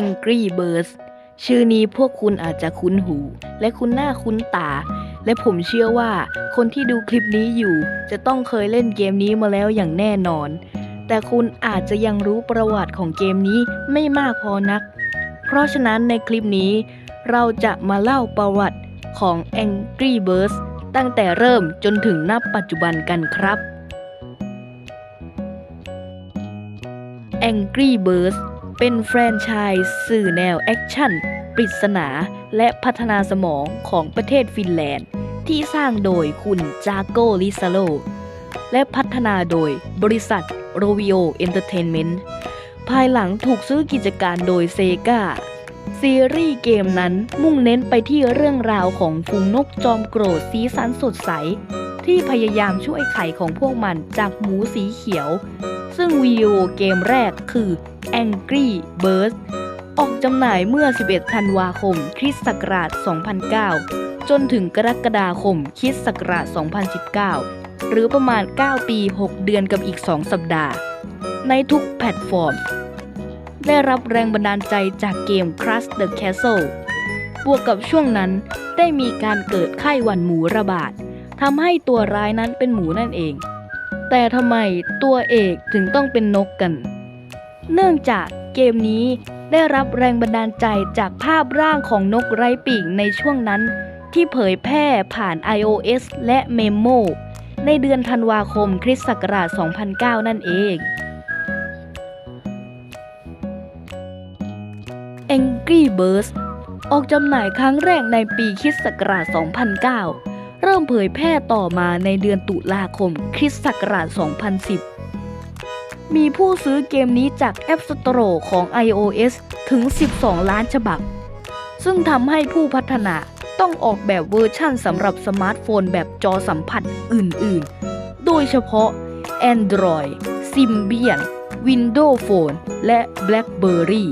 Angry Birds ชื่อนี้พวกคุณอาจจะคุ้นหู และคุ้นหน้าคุ้นตา และผมเชื่อว่าคนที่ดูคลิปนี้อยู่ จะต้องเคยเล่นเกมนี้มาแล้วอย่างแน่นอน แต่คุณอาจจะยังรู้ประวัติของเกมนี้ไม่มากพอนัก เพราะฉะนั้นในคลิปนี้ เราจะมาเล่าประวัติของ Angry Birds ตั้งแต่เริ่มจนถึงนับปัจจุบันกันครับ Angry Birds เป็นแฟรนไชส์สื่อแนวแอคชั่น ปริศนา และพัฒนาสมองของประเทศฟินแลนด์ ที่สร้างโดยคุณจาโกลิซาโล และพัฒนาโดยบริษัทโรวิโอเอนเตอร์เทนเมนต์ภายหลังถูกซื้อกิจการโดยเซกาซีรีส์เกมนั้นมุ่งเน้นไปที่เรื่องราวของฝูงนกจอมโกรธสีสันสดใส ที่พยายามช่วยไข่ของพวกมันจากหมูสีเขียว ซึ่งวิดีโอเกมแรกคือ Angry Birds ออกจำหน่ายเมื่อ 11 ธันวาคม คริสต์ศักราช 2009 จนถึงกรกฎาคม คริสต์ศักราช 2019 หรือประมาณ 9 ปี 6 เดือนกับอีก 2 สัปดาห์ ในทุกแพลตฟอร์ม ได้รับแรงบันดาลใจจากเกม Crush the Castle บวกกับช่วงนั้นได้มีการเกิดไข้หวัดหมูระบาด ทำให้ตัวร้ายนั้นเป็นหมูนั่นเอง แต่ทำไมตัวเอกถึงต้องเป็นนกกัน เนื่องจากเกมนี้ได้รับแรงบันดาลใจจากภาพร่างของนกไร้ปีกในช่วงนั้น ที่เผยแพร่ผ่าน iOS และ Memo ในเดือนธันวาคมคริสต์ศักราช 2009 นั่นเอง Angry Birds ออกจำหน่ายครั้งแรกในปีคริสต์ศักราช 2009 เริ่มเผยแพร่ต่อมาในเดือนตุลาคมคริสต์ศักราช 2010 มีผู้ซื้อเกมนี้จาก App Store ของ iOS ถึง 12 ล้านฉบับ ซึ่งทำให้ผู้พัฒนาต้องออกแบบเวอร์ชั่นสำหรับสมาร์ทโฟนแบบจอสัมผัสอื่นๆ โดยเฉพาะ Android, Symbian, Windows Phone และ BlackBerry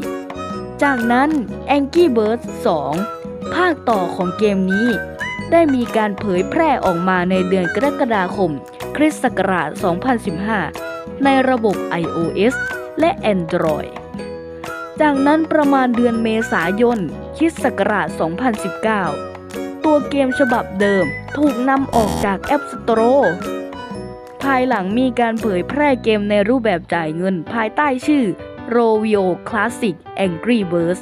จากนั้น Angry Birds 2 ภาคต่อของเกมนี้ ได้มีการเผยแพร่ออกมาในเดือนกรกฎาคม คริสต์ศักราช 2015 ในระบบ iOS และ Android จากนั้นประมาณเดือนเมษายนคริสต์ศักราช 2019 ตัวเกมฉบับเดิมถูกนำออกจาก App Store ภายหลังมีการเผยแพร่เกมในรูปแบบจ่ายเงินภายใต้ชื่อ Rovio Classic Angry Birds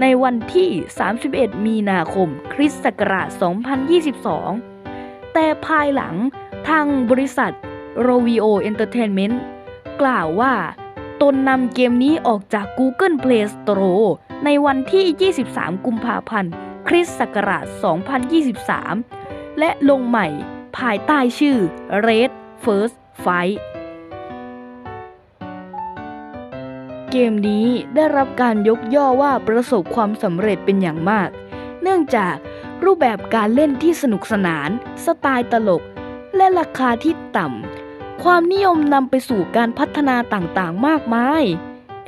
ในวันที่ 31 มีนาคม คริสต์ศักราช 2022 แต่ภายหลังทางบริษัท Rovio Entertainment กล่าวว่า ตนนำเกมนี้ออกจาก Google Play Store ในวันที่ 23 กุมภาพันธ์ คริสต์ศักราช 2023 และลงใหม่ภายใต้ชื่อ Red First Fight กมนี้ได้รับการยกย่อว่าประสบความสำเร็จเป็นอย่างมาก เนื่องจากรูปแบบการเล่นที่สนุกสนาน สไตล์ตลก และราคาที่ต่ำ ความนิยมนำไปสู่การพัฒนาต่างๆ มากมาย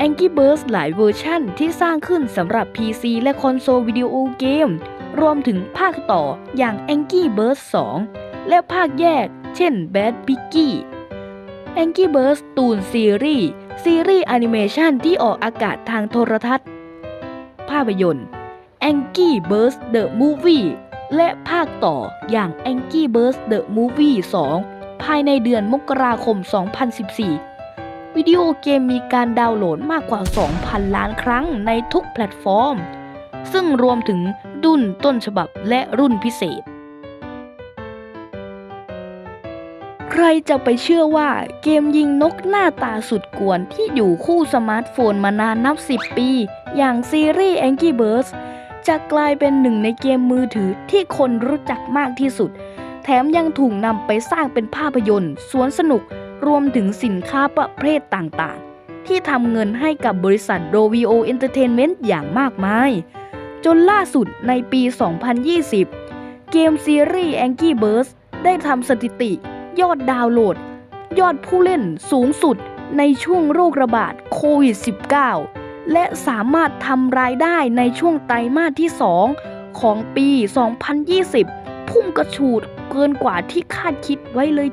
Angry Birds หลายเวอร์ชั่นที่สร้างขึ้นสำหรับ PC และคอนโซลวิดีโอเกม รวมถึงภาคต่ออย่าง Angry Birds 2 และภาคแยก เช่น Bad Piggy Angry Birds Toon Series ซีรีส์ ซีรีส์แอนิเมชันที่ออกอากาศทางโทรทัศน์ ภาพยนตร์ Angry Birds The Movie และภาคต่ออย่าง Angry Birds The Movie 2 ภายในเดือนมกราคม 2014 วิดีโอเกมมีการดาวน์โหลดมากกว่า 2,000 ล้านครั้งในทุกแพลตฟอร์ม ซึ่งรวมถึงรุ่นต้นฉบับและรุ่นพิเศษ รจะไปเชื่อว่าเกมยิงนกหน้าตาสุดกวนที่อยู่คู่สมาร์ทโฟนมานานนับ 10 ปี อย่างซีรีส์ Angry Birds จะกลายเป็นหนึ่งในเกมมือถือที่คนรู้จักมากที่สุด แถมยังถูกนำไปสร้างเป็นภาพยนตร์ สวนสนุก รวมถึงสินค้าประเภทต่างๆ ที่ทำเงินให้กับบริษัท Rovio Entertainment อย่างมากมาย จนล่าสุดในปี 2020 เกมซีรีส์ Angry Birds ได้ทำสถิติ ยอดดาวน์โหลด ยอดผู้เล่นสูงสุดในช่วงโรคระบาดโควิด -19 และสามารถทำรายได้ในช่วงไตรมาสที่ 2 ของปี 2020 พุ่งกระฉูดเกินกว่าที่คาดคิดไว้เลย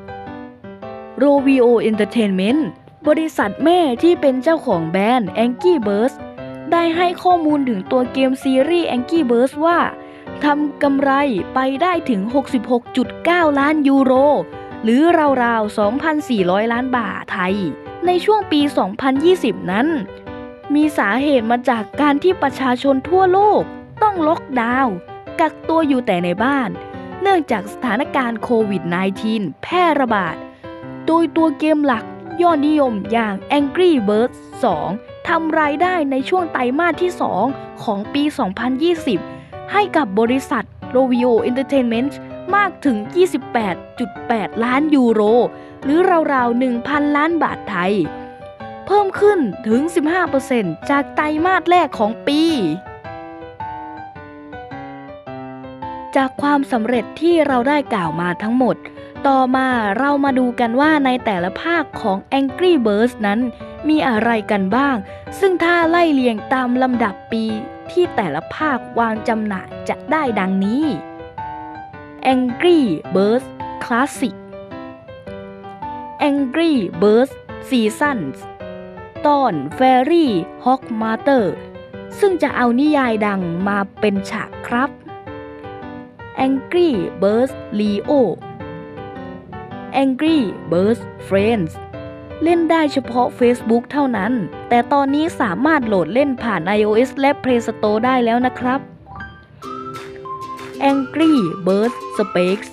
Rovio Entertainment บริษัทแม่ที่เป็นเจ้าของแบรนด์ Angry Birds ได้ให้ข้อมูลถึงตัวเกมซีรีส์ Angry Birds ว่าทำกำไรไปได้ถึง 66.9 ล้านยูโร หรือราวๆ 2,400 ล้านบาทไทย ในช่วงปี 2020 นั้น มีสาเหตุมาจากการที่ประชาชนทั่วโลกต้องล็อกดาวน์กักตัวอยู่แต่ในบ้าน เนื่องจากสถานการณ์โควิด -19 แพร่ระบาด โดยตัวเกมหลักยอดนิยมอย่าง Angry Birds 2 ทำรายได้ในช่วงไตรมาสที่ 2 ของปี 2020 ให้กับบริษัท Rovio Entertainment มากถึง 28.8 ล้านยูโร หรือราวๆ 1,000 ล้านบาทไทย เพิ่มขึ้นถึง 15%จากไตรมาสแรกของปี จากความสำเร็จที่เราได้กล่าวมาทั้งหมด ต่อมาเรามาดูกันว่าในแต่ละภาคของ Angry Birds นั้นมีอะไรกันบ้าง ซึ่งถ้าไล่เรียงตามลำดับปีที่แต่ละภาควางจำหน่ายจะได้ดังนี้ Angry Birds Classic Angry Birds Seasons ตอน Fairy Hawk Master ซึ่งจะเอานิยายดังมาเป็นฉากครับ Angry Birds Leo Angry Birds Friends เล่นได้เฉพาะ Facebook เท่านั้น แต่ตอนนี้สามารถโหลดเล่นผ่าน iOS และ Play Store ได้แล้วนะครับ Angry Bird Space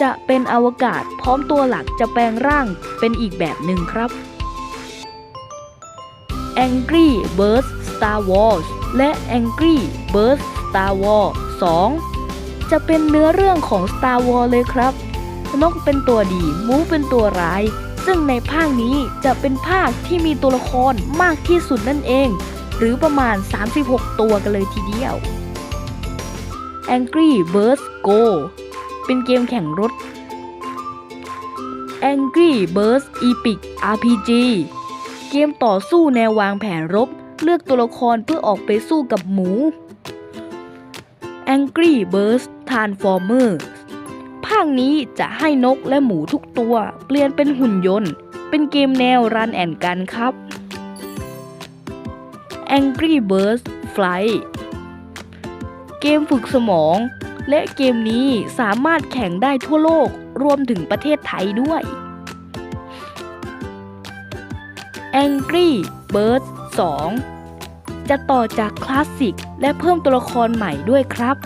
จะเป็นอวกาศพร้อมตัวหลักจะแปลงร่างเป็นอีกแบบหนึ่งครับ Angry Birds Star Wars และ Angry Birds Star Wars 2 จะเป็นเนื้อเรื่องของ Star Wars เลยครับ นกเป็นตัวดีหมูเป็นตัวร้าย ซึ่งในภาคนี้จะเป็นภาคที่มีตัวละครมากที่สุดนั่นเอง หรือประมาณ 36 ตัวกันเลยทีเดียว Angry Birds Go เป็นเกมแข่งรถ Angry Birds Epic RPG เกมต่อสู้แนววางแผนรบ เลือกตัวละครเพื่อออกไปสู้กับหมู Angry Birds Transformers ภาคนี้จะให้นกและหมูทุกตัวเปลี่ยนเป็นหุ่นยนต์ เป็นเกมแนวรันแอนกันครับ Angry Birds Flight เกมฝึกสมอง และเกมนี้สามารถแข่งได้ทั่วโลกรวมถึงประเทศไทยด้วย Angry Birds 2 จะต่อจากคลาสสิกและเพิ่มตัวละครใหม่ด้วยครับ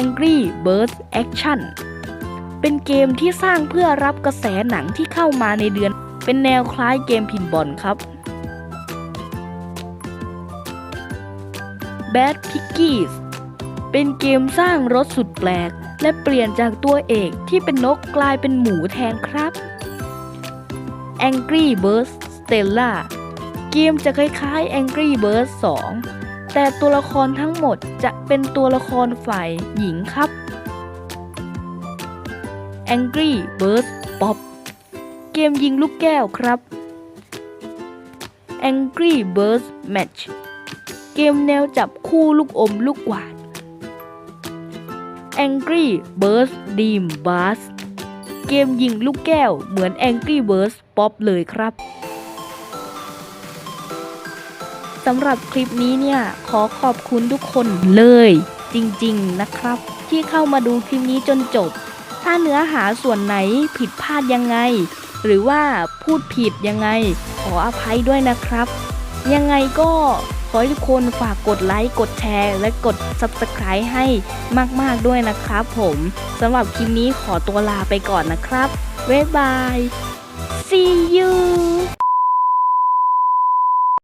Angry Birds Action เป็นเกมที่สร้างเพื่อรับกระแสหนังที่เข้ามาในเดือน เป็นแนวคล้ายเกมพินบอลครับ Bad Piggies เป็นเกมสร้างรถสุดแปลก และเปลี่ยนจากตัวเอกที่เป็นนกกลายเป็นหมูแทนครับ Angry Birds Stella เกมจะคล้ายๆ Angry Birds 2 แต่ตัวละครทั้งหมดจะเป็นตัวละครฝ่ายหญิงครับ Angry Birds Pop เกมยิงลูกแก้วครับ Angry Birds Match เกมแนวจับคู่ลูกอมลูกกวาด Angry Birds Dream Bus เกมยิงลูกแก้วเหมือน Angry Birds Pop เลยครับสำหรับคลิปนี้เนี่ยขอขอบคุณทุกคนเลยจริงๆนะครับ ที่เข้ามาดูคลิปนี้จนจบ ถ้าเนื้อหาส่วนไหนผิดพลาดยังไง หรือว่าพูดผิดยังไง ขออภัยด้วยนะครับ ยังไงก็ ขอให้ทุกคนฝากกดไลค์ กดแชร์ และกด Subscribe ให้มาก ๆ ด้วยนะครับผมสำหรับคลิปนี้ขอตัวลาไปก่อนนะครับบ๊ายบาย see you